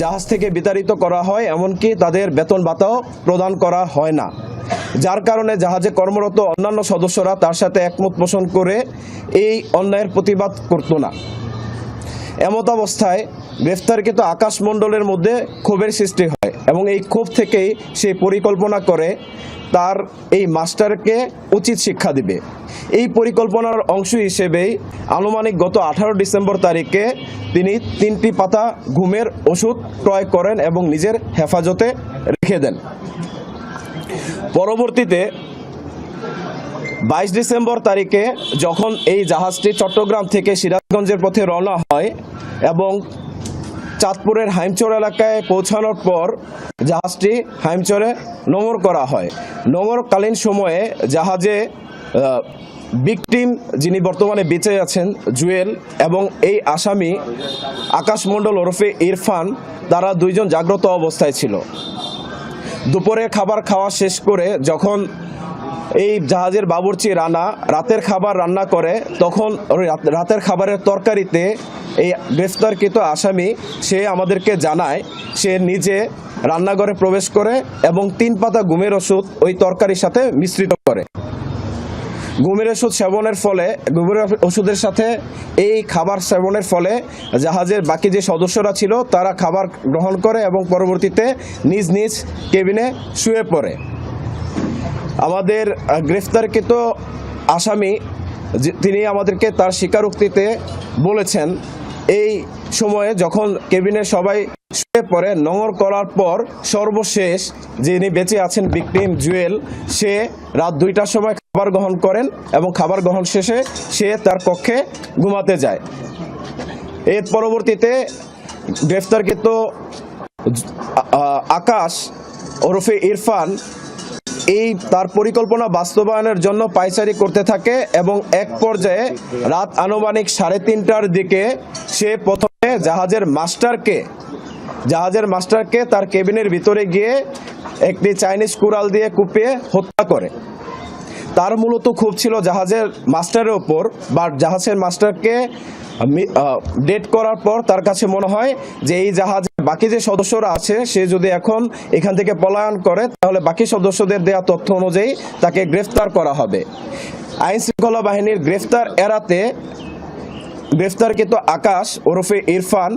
জাহাজ থেকে বিতাড়িত করা হয়, এমনকি তাদের বেতন ভাতাও প্রদান করা হয় না। যার কারণে জাহাজে কর্মরত অন্যান্য সদস্যরা তার সাথে একমত পোষণ করে এই অন্যায়ের প্রতিবাদ করত না। এমত অবস্থায় গ্রেফতারকৃত আকাশমণ্ডলের মধ্যে ক্ষোভের সৃষ্টি হয়। এবং এই ক্ষোভ থেকেই সে পরিকল্পনা করে, তার এই মাস্টারকে উচিত শিক্ষা দিবে। এই পরিকল্পনার অংশ হিসেবেই আনুমানিক গত আঠারো ডিসেম্বর তারিখে তিনি তিনটি পাতা ঘুমের ওষুধ ক্রয় করেন এবং নিজের হেফাজতে রেখে দেন। পরবর্তীতে বাইশ ডিসেম্বর তারিখে যখন এই জাহাজটি চট্টগ্রাম থেকে সিরাজগঞ্জের পথে রওনা হয় এবং চাঁদপুরের হাইমচর এলাকায় পৌঁছানোর পর জাহাজটি হাইমচরে নোঙর করা হয়। নোঙরকালীন সময়ে জাহাজে বিকটিম যিনি বর্তমানে বেঁচে আছেন, জুয়েল এবং এই আসামি আকাশমণ্ডল ওরফে ইরফান, তারা দুইজন জাগ্রত অবস্থায় ছিল। দুপুরে খাবার খাওয়া শেষ করে যখন এই জাহাজের বাবুর্চি রানা রাতের খাবার রান্না করে, তখন রাতের খাবারের তরকারিতে এই গ্রেফতারকৃত আসামি, সে আমাদেরকে জানায়, সে নিজে রান্নাঘরে প্রবেশ করে এবং তিন পাতা ঘুমের ওষুধ ওই তরকারির সাথে মিশ্রিত করে। ঘুমের ওষুধ সেবনের ফলে, ঘুমের ওষুধের সাথে এই খাবার সেবনের ফলে জাহাজের বাকি যে সদস্যরা ছিল, তারা খাবার গ্রহণ করে এবং পরবর্তীতে নিজ নিজ কেবিনে শুয়ে পড়ে। আমাদের গ্রেফতারকৃত আসামি তিনি আমাদেরকে তার স্বীকারোক্তিতে বলেছেন এই সময়ে যখন কেবিনে সবাই শুয়ে পড়ে নোংর করার পর সর্বশেষ যিনি বেঁচে আছেন বিক্রিম জুয়েল, সে রাত দুইটার সময় খাবার গ্রহণ করেন এবং খাবার গ্রহণ শেষে সে তার কক্ষে ঘুমাতে যায়। এর পরবর্তীতে গ্রেফতারকৃত আকাশ ওরফে ইরফান এই তার পরিকল্পনা বাস্তবায়নের জন্য পাইচারি করতে থাকে এবং এক পর্যায়ে রাত আনুমানিক সাড়ে তিনটার দিকে সে প্রথমে জাহাজের মাস্টারকে জাহাজের মাস্টারকে তার কেবিনের ভিতরে গিয়ে একটি চাইনিজ কুড়াল দিয়ে কুপিয়ে হত্যা করে। তার মূলত খুব ছিল জাহাজের মাস্টারের ওপর, বা জাহাজের মাস্টারকে ডেট করার পর তার কাছে মনে হয় যে এই জাহাজের বাকি যে সদস্যরা আছে, সে যদি এখন এখান থেকে পলায়ন করে, তাহলে বাকি সদস্যদের দেওয়া তথ্য অনুযায়ী তাকে গ্রেফতার করা হবে। আইন শৃঙ্খলা বাহিনীর গ্রেফতার এড়াতে গ্রেফতারকৃত আকাশ ওরফে ইরফান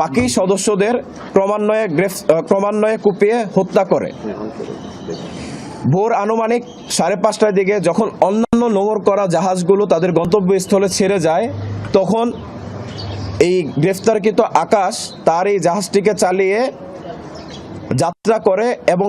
বাকি সদস্যদের ক্রমান্বয়ে ক্রমান্বয়ে কুপিয়ে হত্যা করে। ভোর আনুমানিক সাড়ে পাঁচটার দিকে যখন অন্যান্য নোঙর করা জাহাজগুলো তাদের গন্তব্যস্থলে ছেড়ে যায়, তখন এই গ্রেফতারকৃত আকাশ তার এই জাহাজটিকে চালিয়ে যাত্রা করে এবং